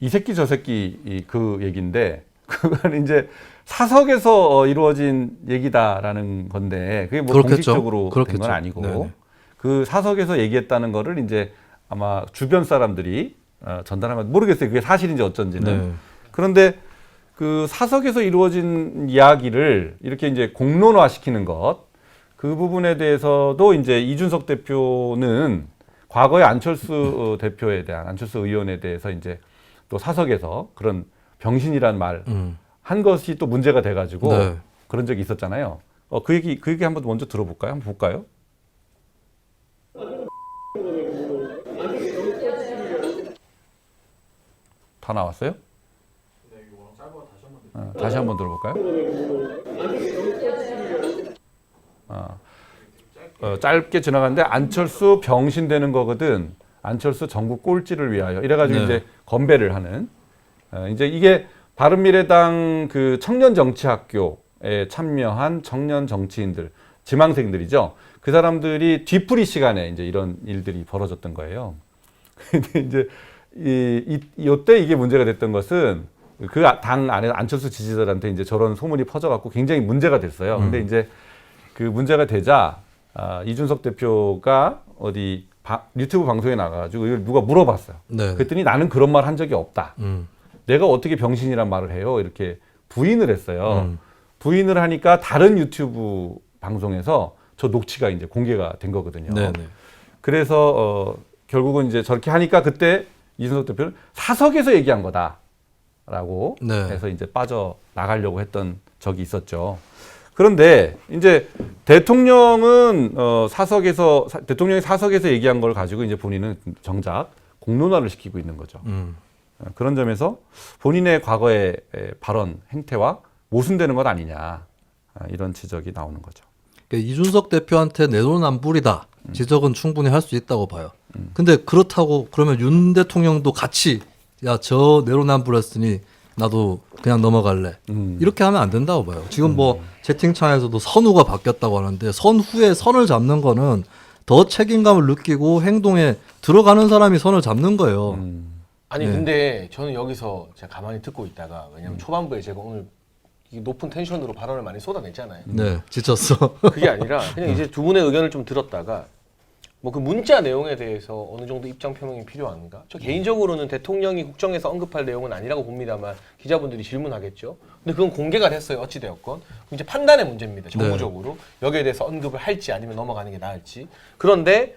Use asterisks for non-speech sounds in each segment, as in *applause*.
이 새끼 저 새끼 이그 얘기인데 *laughs* 그건 이제 사석에서 어, 이루어진 얘기다라는 건데 그게 뭐 그렇겠죠. 공식적으로 된. 건 아니고 네네. 그 사석에서 얘기했다는 거를 이제 아마 주변 사람들이 어, 전달한 건 모르겠어요. 그게 사실인지 어쩐지는. 네. 그런데 그 사석에서 이루어진 이야기를 이렇게 이제 공론화 시키는 것, 그 부분에 대해서도 이제 이준석 대표는 과거에 안철수 어, 대표에 대한 안철수 의원에 대해서 이제 또 사석에서 그런 병신이란 말한 음. 것이 또 문제가 돼가지고 네. 그런 적이 있었잖아요. 어, 그 얘기 그 얘기 한번 먼저 들어볼까요? 한번 볼까요? 다 나왔어요? 어, 다시 한번 들어볼까요? 어, 어, 짧게 지나갔는데 안철수 병신 되는 거거든. 안철수 전국 꼴찌를 위하여 이래가지고 네. 이제 건배를 하는. 어, 이제 이게 바른미래당 그 청년 정치학교에 참여한 청년 정치인들, 지망생들이죠. 그 사람들이 뒤풀이 시간에 이제 이런 일들이 벌어졌던 거예요. *laughs* 근데 이제 이, 이, 이때 이게 문제가 됐던 것은 그 당 안에 안철수 지지자들한테 이제 저런 소문이 퍼져갖고 굉장히 문제가 됐어요. 근데 이제 그 문제가 되자 아, 이준석 대표가 어디 바- 유튜브 방송에 나가가지고 이걸 누가 물어봤어요. 네. 그랬더니 나는 그런 말 한 적이 없다. 음. 내가 어떻게 병신이란 말을 해요? 이렇게 부인을 했어요. 음. 부인을 하니까 다른 유튜브 방송에서 저 녹취가 이제 공개가 된 거거든요. 네, 네. 그래서 어, 결국은 이제 저렇게 하니까 그때 이준석 대표는 사석에서 얘기한 거다라고 네. 해서 이제 빠져 나가려고 했던 적이 있었죠. 그런데 이제 대통령은 어, 사석에서 사- 대통령이 사석에서 얘기한 걸 가지고 이제 본인은 정작 공론화를 시키고 있는 거죠. 음. 어, 그런 점에서 본인의 과거의 에, 발언 행태와 모순되는 것 아니냐 아, 이런 지적이 나오는 거죠. 그러니까 이준석 대표한테 내로남불이다 지적은 충분히 할 수 있다고 봐요. 근데 그렇다고 그러면 윤 대통령도 같이 야 저 내로남불했으니 나도 그냥 넘어갈래 음. 이렇게 하면 안 된다고 봐요. 지금 뭐 채팅창에서도 선우가 바뀌었다고 하는데 선후에 선을 잡는 거는 더 책임감을 느끼고 행동에 들어가는 사람이 선을 잡는 거예요. 음. 아니 네. 근데 저는 여기서 제가 가만히 듣고 있다가 왜냐면 초반부에 제가 오늘 이 높은 텐션으로 발언을 많이 쏟아냈잖아요. 네, 지쳤어. 그게 아니라 그냥 이제 두 분의 의견을 좀 들었다가 뭐 그 문자 내용에 대해서 어느 정도 입장 표명이 필요한가? 저 개인적으로는 대통령이 국정에서 언급할 내용은 아니라고 봅니다만 기자분들이 질문하겠죠. 근데 그건 공개가 됐어요. 어찌 되었건 이제 판단의 문제입니다. 정무적으로 여기에 대해서 언급을 할지 아니면 넘어가는 게 나을지. 그런데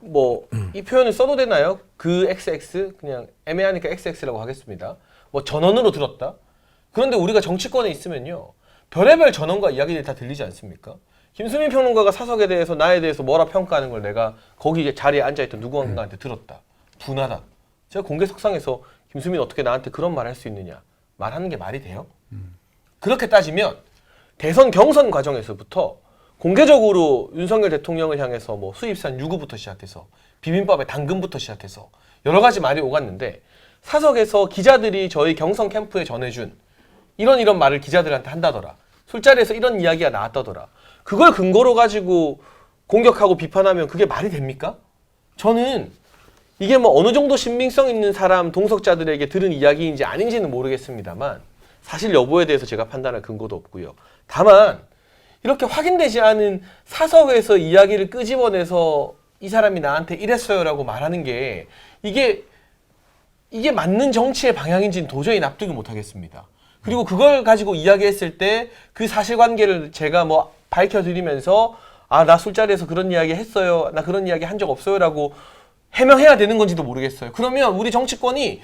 뭐 이 표현을 써도 되나요? 그 XX 그냥 애매하니까 XX라고 하겠습니다. 뭐 전원으로 들었다. 그런데 우리가 정치권에 있으면요 별의별 전원과 이야기들이 다 들리지 않습니까? 김수민 평론가가 사석에 대해서 나에 대해서 뭐라 평가하는 걸 내가 거기 자리에 앉아있던 누구한가한테 들었다. 분하다. 제가 공개 석상에서 김수민 어떻게 나한테 그런 말 할 수 있느냐 말하는 게 말이 돼요? 그렇게 따지면 대선 경선 과정에서부터 공개적으로 윤석열 대통령을 향해서 뭐 수입산 유구부터 시작해서 비빔밥에 당근부터 시작해서 여러 가지 말이 오갔는데 사석에서 기자들이 저희 경선 캠프에 전해준 이런 이런 말을 기자들한테 한다더라. 술자리에서 이런 이야기가 나왔다더라. 그걸 근거로 가지고 공격하고 비판하면 그게 말이 됩니까? 저는 이게 뭐 어느 정도 신빙성 있는 사람 동석자들에게 들은 이야기인지 아닌지는 모르겠습니다만 사실 여부에 대해서 제가 판단할 근거도 없고요. 다만 이렇게 확인되지 않은 사석에서 이야기를 끄집어내서 이 사람이 나한테 이랬어요라고 말하는 게 이게 이게 맞는 정치의 방향인지는 도저히 납득을 못 하겠습니다. 그리고 그걸 가지고 이야기했을 때 그 사실관계를 제가 뭐 밝혀드리면서 아 나 술자리에서 그런 이야기 했어요. 나 그런 이야기 한 적 없어요라고 해명해야 되는 건지도 모르겠어요. 그러면 우리 정치권이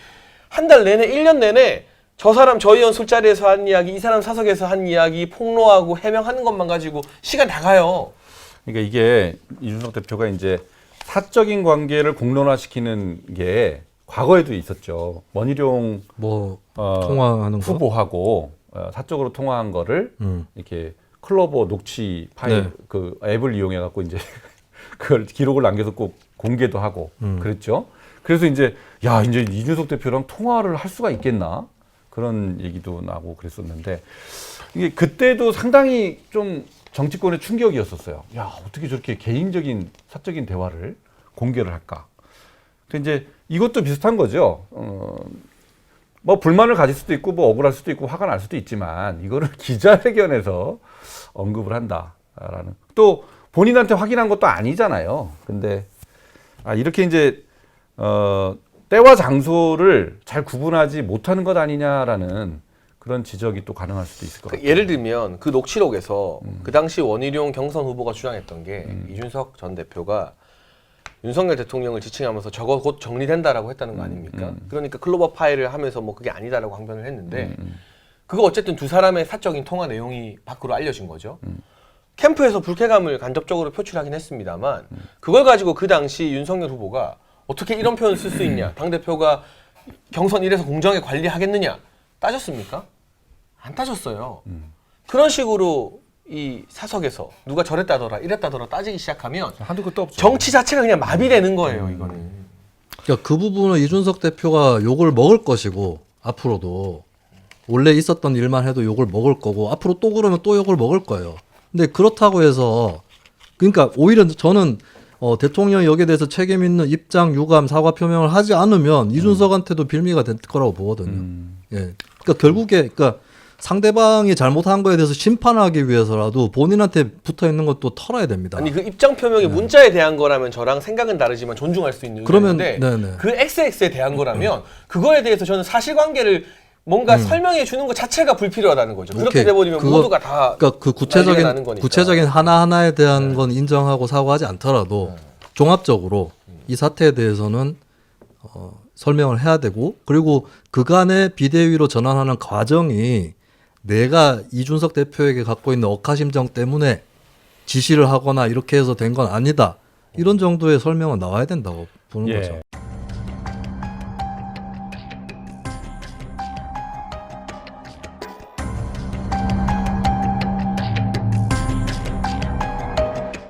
한 달 내내, 일 년 내내 저 사람 저 의원 술자리에서 한 이야기, 이 사람 사석에서 한 이야기 폭로하고 해명하는 것만 가지고 시간 다 가요. 그러니까 이게 이준석 대표가 이제 사적인 관계를 공론화시키는 게 과거에도 있었죠. 원희룡 뭐 어, 통화하는 거. 후보하고 어, 사적으로 통화한 거를 음. 이렇게 클로버 녹취 파일 네. 그 앱을 이용해 갖고 이제 *laughs* 그걸 기록을 남겨서 꼭 공개도 하고 음. 그랬죠. 그래서 이제 야 이제 이준석 대표랑 통화를 할 수가 있겠나 그런 얘기도 나고 그랬었는데 이게 그때도 상당히 좀 정치권의 충격이었었어요. 야 어떻게 저렇게 개인적인 사적인 대화를 공개를 할까? 근데 이제 이것도 비슷한 거죠. 어, 뭐 불만을 가질 수도 있고 뭐 억울할 수도 있고 화가 날 수도 있지만 이거를 *laughs* 기자회견에서 언급을 한다라는 또 본인한테 확인한 것도 아니잖아요. 근데 아 이렇게 이제 어 때와 장소를 잘 구분하지 못하는 것 아니냐라는 그런 지적이 또 가능할 수도 있을 것그 같아요. 예를 들면 그 녹취록에서 그 당시 원희룡 경선 후보가 주장했던 게 이준석 전 대표가 윤석열 대통령을 지칭하면서 저거 곧 정리된다라고 했다는 거 아닙니까? 그러니까 클로버 파일을 하면서 뭐 그게 아니다라고 항변을 했는데 그거 어쨌든 두 사람의 사적인 통화 내용이 밖으로 알려진 거죠. 캠프에서 불쾌감을 간접적으로 표출하긴 했습니다만 그걸 가지고 그 당시 윤석열 후보가 어떻게 이런 표현을 쓸 수 *clears throat* 있냐? 당 대표가 경선 이래서 공정에 관리하겠느냐? 따졌습니까? 안 따졌어요. 그런 식으로 이 사석에서 누가 저랬다더라 이랬다더라 따지기 시작하면 한두 끝도 없죠. 정치 자체가 그냥 마비되는 거예요 이거는. 그러니까 그 부분은 이준석 대표가 욕을 먹을 것이고 앞으로도 원래 있었던 일만 해도 욕을 먹을 거고 앞으로 또 그러면 또 욕을 먹을 거예요. 근데 그렇다고 해서 그러니까 오히려 저는 어, 대통령이 여기에 대해서 책임 있는 입장, 유감, 사과 표명을 하지 않으면 이준석한테도 빌미가 될 거라고 보거든요. 음. 예. 그러니까 결국에 그러니까 상대방이 잘못한 거에 대해서 심판하기 위해서라도 본인한테 붙어 있는 것도 털어야 됩니다. 아니 그 입장 표명이 문자에 대한 거라면 저랑 생각은 다르지만 존중할 수 있는 그러면- 의견인데 네네. 그 XX에 대한 거라면 그거에 대해서 저는 사실관계를 뭔가 설명해 주는 것 자체가 불필요하다는 거죠. 그렇게 음. 오케이. 돼버리면 그거- 모두가 다 그러니까 그 난리가 구체적인 나는 거니까. 네. 구체적인 하나 하나에 대한 건 인정하고 사과하지 않더라도 종합적으로 이 사태에 대해서는 어, 설명을 해야 되고 그리고 그간의 비대위로 전환하는 과정이 내가 이준석 대표에게 갖고 있는 억하심정 때문에 지시를 하거나 이렇게 해서 된 건 아니다. 이런 정도의 설명은 나와야 된다고 보는 예. 거죠.